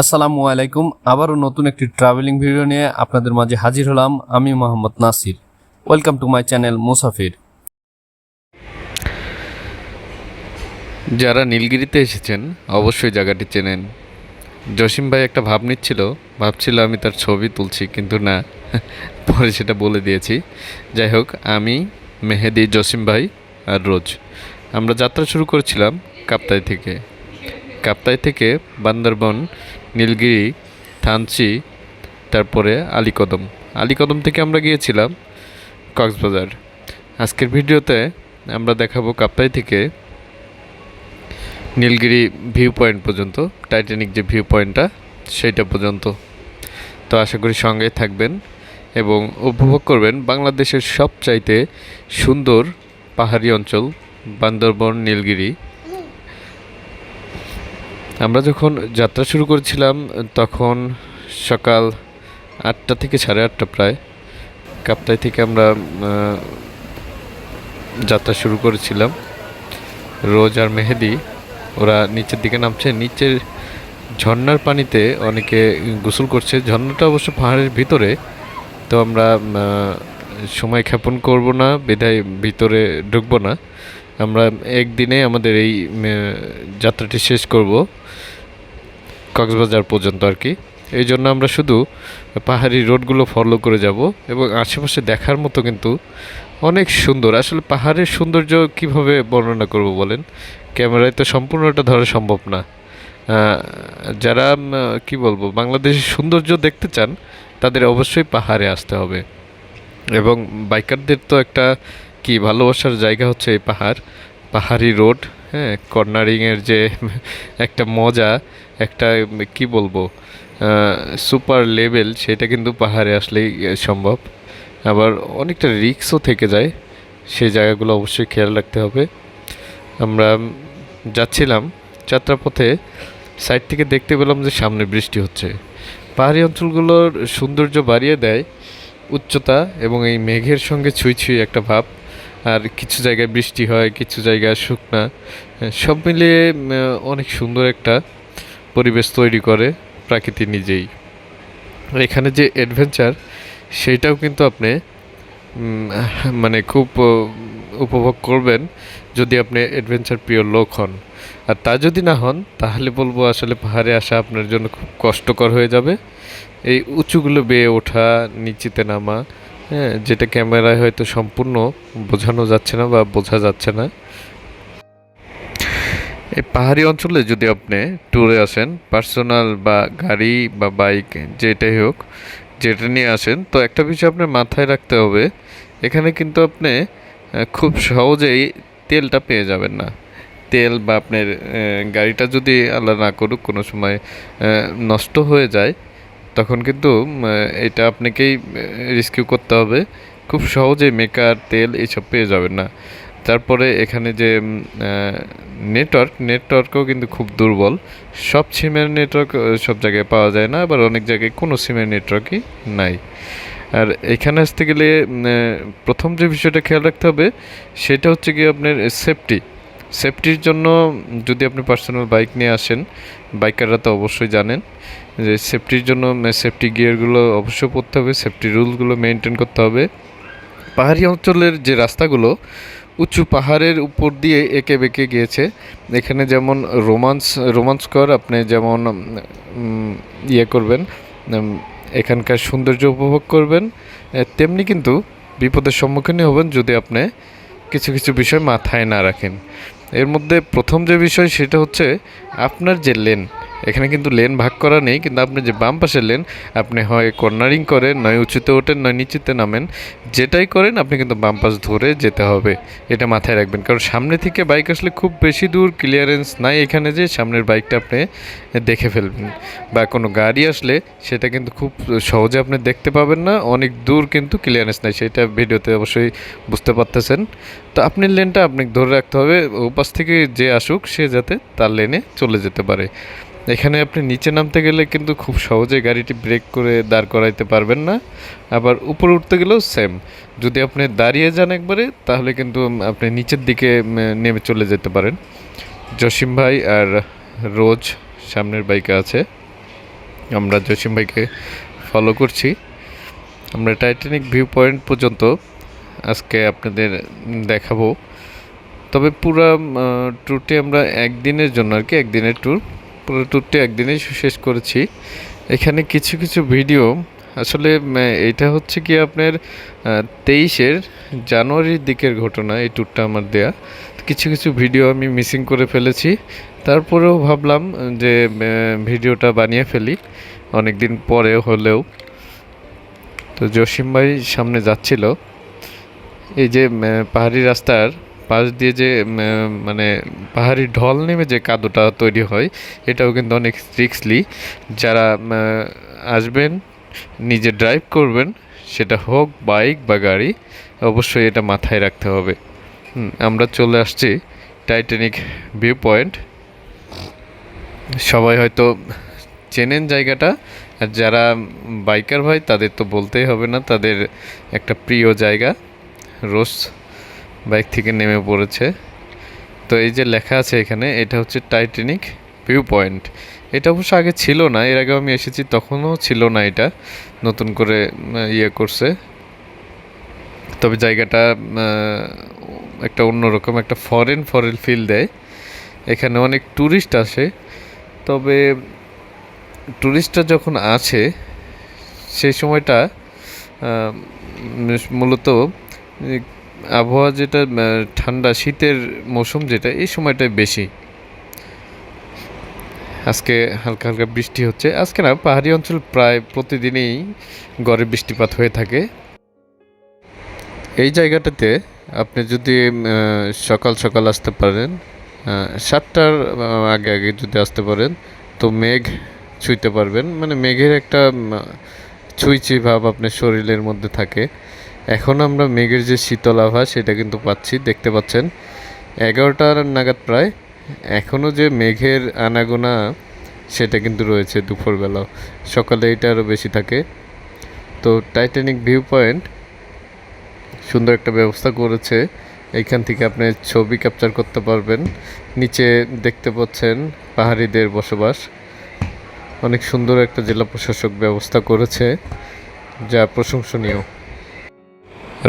আসসালামু আলাইকুম, আবারও নতুন একটি ট্রাভেলিং ভিডিও নিয়ে আপনাদের মাঝে হাজির হলাম আমি Mohammad Nasir. Welcome to my channel মুসাফির যারা নীলগিরিতে এসেছেন, অবশ্যই জায়গাটি চেনেন। জসিম ভাই একটা ভাব নিচ্ছিল, ভাবছিল আমি তার ছবি তুলছি, কিন্তু না, পরে সেটা বলে দিয়েছি। যাই হোক, আমি, মেহেদি, জসিম ভাই আর রোজ। আমরা যাত্রা শুরু করেছিলাম কাপ্তাই থেকে। কাপ্তাই থেকে বান্দরবন, নীলগিরি, থানচি, তারপরে আলীকদম। আলীকদম থেকে আমরা গিয়েছিলাম কক্সবাজার। আজকের ভিডিওতে আমরা দেখাবো কাপ্তাই থেকে নীলগিরি ভিউ পয়েন্ট পর্যন্ত টাইটানিক যে ভিউ পয়েন্টটা সেইটা পর্যন্ত। তো আশা করি সঙ্গেই থাকবেন এবং উপভোগ করবেন বাংলাদেশের সবচাইতে সুন্দর পাহাড়ি অঞ্চল, বান্দরবন, নীলগিরি। আমরা যখন যাত্রা শুরু করেছিলাম, তখন সকাল আটটা থেকে সাড়ে আটটা প্রায়, কাপ্তাই থেকে আমরা যাত্রা শুরু করেছিলাম। রোজ আর মেহেদি, ওরা নিচের দিকে নামছে, নিচের ঝর্ণার পানিতে অনেকে গোসল করছে। ঝর্ণাটা অবশ্য পাহাড়ের ভিতরে, তো আমরা সময় ক্ষেপণ করব না বিধায় ভিতরে ঢুকবো না। আমরা একদিনে আমাদের এই যাত্রাটি শেষ করব। কক্সবাজার পর্যন্ত আর কি। এই জন্য আমরা শুধু পাহাড়ি রোডগুলো ফলো করে যাব এবং আশেপাশে দেখার মতো কিন্তু অনেক সুন্দর। আসলে পাহাড়ের সৌন্দর্য কীভাবে বর্ণনা করব বলেন? ক্যামেরায় তো সম্পূর্ণটা ধরা সম্ভব না। যারা কি বলব, বাংলাদেশের সৌন্দর্য দেখতে চান, তাদের অবশ্যই পাহাড়ে আসতে হবে। এবং বাইকারদের তো একটা, কি, ভালোবাসার জায়গা হচ্ছে এই পাহাড়। পাহাড়ি রোড হ্যাঁ কর্নারিংয়ের যে একটা মজা একটা, কি বলব সুপার লেভেল সেটা কিন্তু পাহাড়ে আসলেই সম্ভব। আবার অনেকটা রিক্সও থেকে যায় সেই জায়গাগুলো অবশ্যই খেয়াল রাখতে হবে। আমরা যাচ্ছিলাম যাত্রাপথে সাইড থেকে দেখতে পেলাম যে সামনে বৃষ্টি হচ্ছে। পাহাড়ি অঞ্চলগুলোর সৌন্দর্য বাড়িয়ে দেয় উচ্চতা এবং এই মেঘের সঙ্গে ছুঁই ছুঁই একটা ভাব। আর কিছু জায়গায় বৃষ্টি হয়, কিছু জায়গায় শুকনা, সব মিলিয়ে অনেক সুন্দর একটা পরিবেশ তৈরি করে প্রকৃতি নিজেই। এখানে যে অ্যাডভেঞ্চার সেইটাও কিন্তু আপনি মানে খুব উপভোগ করবেন যদি আপনি অ্যাডভেঞ্চার প্রিয় লোক হন। আর তা যদি না হন, তাহলে বলব আসলে পাহাড়ে আসা আপনার জন্য খুব কষ্টকর হয়ে যাবে। এই উঁচুগুলো বেয়ে ওঠা, নিচেতে নামা হ্যাঁ যেটা ক্যামেরায় হয়তো সম্পূর্ণ বোঝানো যাচ্ছে না বা বোঝা যাচ্ছে না। এই পাহাড়ি অঞ্চলে যদি আপনি ট্যুরে আসেন পার্সোনাল বা গাড়ি বা বাইক যেটাই হোক, যেটা নিয়ে আসেন, তো একটা বিষয় আপনার মাথায় রাখতে হবে, এখানে কিন্তু আপনি খুব সহজেই তেলটা পেয়ে যাবেন না। তেল বা আপনার গাড়িটা যদি আল্লাহ না করুক, কোনো সময় নষ্ট হয়ে যায়, তখন কিন্তু এটা আপনাকেই রিস্কিউ করতে হবে। খুব সহজেই মেকার তেল এইসব পেয়ে যাবেন না। তারপরে এখানে যে নেটওয়ার্ক নেটওয়ার্কও কিন্তু খুব দুর্বল। সব সিমের নেটওয়ার্ক সব জায়গায় পাওয়া যায় না, আবার অনেক জায়গায় কোনো সিমের নেটওয়ার্কই নাই। আর এখানে আসতে গেলে প্রথম যে বিষয়টা খেয়াল রাখতে হবে, সেটা হচ্ছে কি আপনার সেফটি সেফটির জন্য যদি আপনি পার্সোনাল বাইক নিয়ে আসেন বাইকাররা তো অবশ্যই জানেন যে সেফটির জন্য সেফটি গিয়ারগুলো অবশ্যই পড়তে হবে সেফটি রুলগুলো মেনটেন করতে হবে। পাহাড়ি অঞ্চলের যে রাস্তাগুলো উঁচু পাহাড়ের উপর দিয়ে এঁকে বেঁকে গিয়েছে। এখানে যেমন রোমান্স রোমান্সকর আপনি যেমন ইয়ে করবেন এখানকার সৌন্দর্য উপভোগ করবেন তেমনি কিন্তু বিপদের সম্মুখীন হবেন যদি আপনি কিছু কিছু বিষয় মাথায় না রাখেন। এর মধ্যে প্রথম যে বিষয় সেটা হচ্ছে আপনার যে লেন এখানে কিন্তু লেন ভাগ করা নেই, কিন্তু আপনি যে বাম পাশের লেন, আপনি হয় কর্নারিং করেন, নয় উঁচুতে ওঠেন, নয় নিচুতে নামেন, যেটাই করেন আপনি কিন্তু বাম পাশ ধরে যেতে হবে, এটা মাথায় রাখবেন। কারণ সামনে থেকে বাইক আসলে খুব বেশি দূর ক্লিয়ারেন্স নাই এখানে যে সামনের বাইকটা আপনি দেখে ফেলবেন। বা কোনো গাড়ি আসলে সেটা কিন্তু খুব সহজে আপনি দেখতে পাবেন না, অনেক দূর কিন্তু ক্লিয়ারেন্স নাই, সেটা ভিডিওতে অবশ্যই বুঝতে পারতেছেন। তো আপনি লেনটা আপনাকে ধরে রাখতে হবে ওপাশ থেকে যে আসুক, সে যাতে তার লেনে চলে যেতে পারে। এখানে আপনি নিচে নামতে গেলে কিন্তু খুব সহজে গাড়িটি ব্রেক করে দাঁড় করাইতে পারবেন না। আবার উপরে উঠতে গেলেও সেম যদি আপনি দাঁড়িয়ে যান একবারে, তাহলে কিন্তু আপনি নিচের দিকে নেমে চলে যেতে পারেন। জসিম ভাই আর রোজ সামনের বাইকে আছে। আমরা জসিম ভাইকে ফলো করছি। আমরা টাইটানিক ভিউ পয়েন্ট পর্যন্ত আজকে আপনাদের দেখাবো। তবে পুরো ট্যুরটি আমরা একদিনের জন্য আর কি, একদিনের ট্যুর পুরো ট্যুরটি একদিনেই শেষ করেছি। এখানে কিছু কিছু ভিডিও আসলে এটা হচ্ছে কি আপনার তেইশের জানুয়ারির দিকের ঘটনা এই ট্যুরটা আমার দেয়া। কিছু কিছু ভিডিও আমি মিসিং করে ফেলেছি। তারপরেও ভাবলাম যে ভিডিওটা বানিয়ে ফেলি অনেক দিন পরে হলেও। তো জসিম ভাই সামনে যাচ্ছিল। এই যে পাহাড়ি রাস্তার পাশ দিয়ে যে মানে পাহাড়ি ঢল নেমে যে কাদোটা তৈরি হয়, এটাও কিন্তু অনেক রিক্সলি যারা আসবেন, নিজে ড্রাইভ করবেন, সেটা হোক বাইক বা গাড়ি, অবশ্যই এটা মাথায় রাখতে হবে। আমরা চলে আসছি টাইটানিক ভিউ পয়েন্ট সবাই হয়তো চেনেন জায়গাটা। আর যারা বাইকার ভাই, তাদের তো বলতেই হবে না, তাদের একটা প্রিয় জায়গা, রোজ বাইক থেকে নেমে পড়েছে। তো এই যে লেখা আছে এখানে, এটা হচ্ছে টাইটানিক ভিউ পয়েন্ট এটা অবশ্য আগে ছিল না, এর আগে আমি এসেছি, তখনও ছিল না এটা, নতুন করে ইয়ে করছে। তবে জায়গাটা একটা অন্যরকম, একটা ফরেন ফরেন ফিল দেয়। এখানে অনেক ট্যুরিস্ট আসে। তবে ট্যুরিস্টরা যখন আছে সেই সময়টা মূলত আবহাওয়া যেটা ঠান্ডা, শীতের মৌসুম যেটা, এই সময়টাই বেশি। আজকে হালকা হালকা বৃষ্টি হচ্ছে। আজকে না, পাহাড়ি অঞ্চল প্রায় প্রতিদিনই গড়ে বৃষ্টিপাত হয়ে থাকে। এই জায়গাটাতে আপনি যদি সকাল সকাল আসতে পারেন সাতটার আগে আগে যদি আসতে পারেন, তো মেঘ ছুঁইতে পারবেন। মানে মেঘের একটা ছুঁইছি ভাব আপনার শরীরের মধ্যে থাকে। এখন আমরা মেঘের যে শীতল আভাস সেটা কিন্তু পাচ্ছি, দেখতে পাচ্ছেন। এগারোটার নাগাদ প্রায়। এখনও যে মেঘের আনাগোনা, সেটা কিন্তু রয়েছে দুপুরবেলাও। সকালে এটা আরও বেশি থাকে। তো টাইটানিক ভিউ পয়েন্ট, সুন্দর একটা ব্যবস্থা করেছে। এইখান থেকে আপনি ছবি ক্যাপচার করতে পারবেন। নিচে দেখতে পাচ্ছেন পাহাড়িদের বসবাস। অনেক সুন্দর একটা জেলা প্রশাসক ব্যবস্থা করেছে, যা প্রশংসনীয়।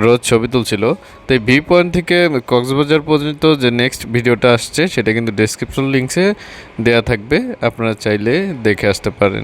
রোজ ছবি তুলছিল। তো এই ভি পয়েন্ট থেকে কক্সবাজার পর্যন্ত যে নেক্সট ভিডিওটা আসছে, সেটা কিন্তু ডেসক্রিপশন লিঙ্কসে দেয়া থাকবে। আপনারা চাইলে দেখে আসতে পারেন।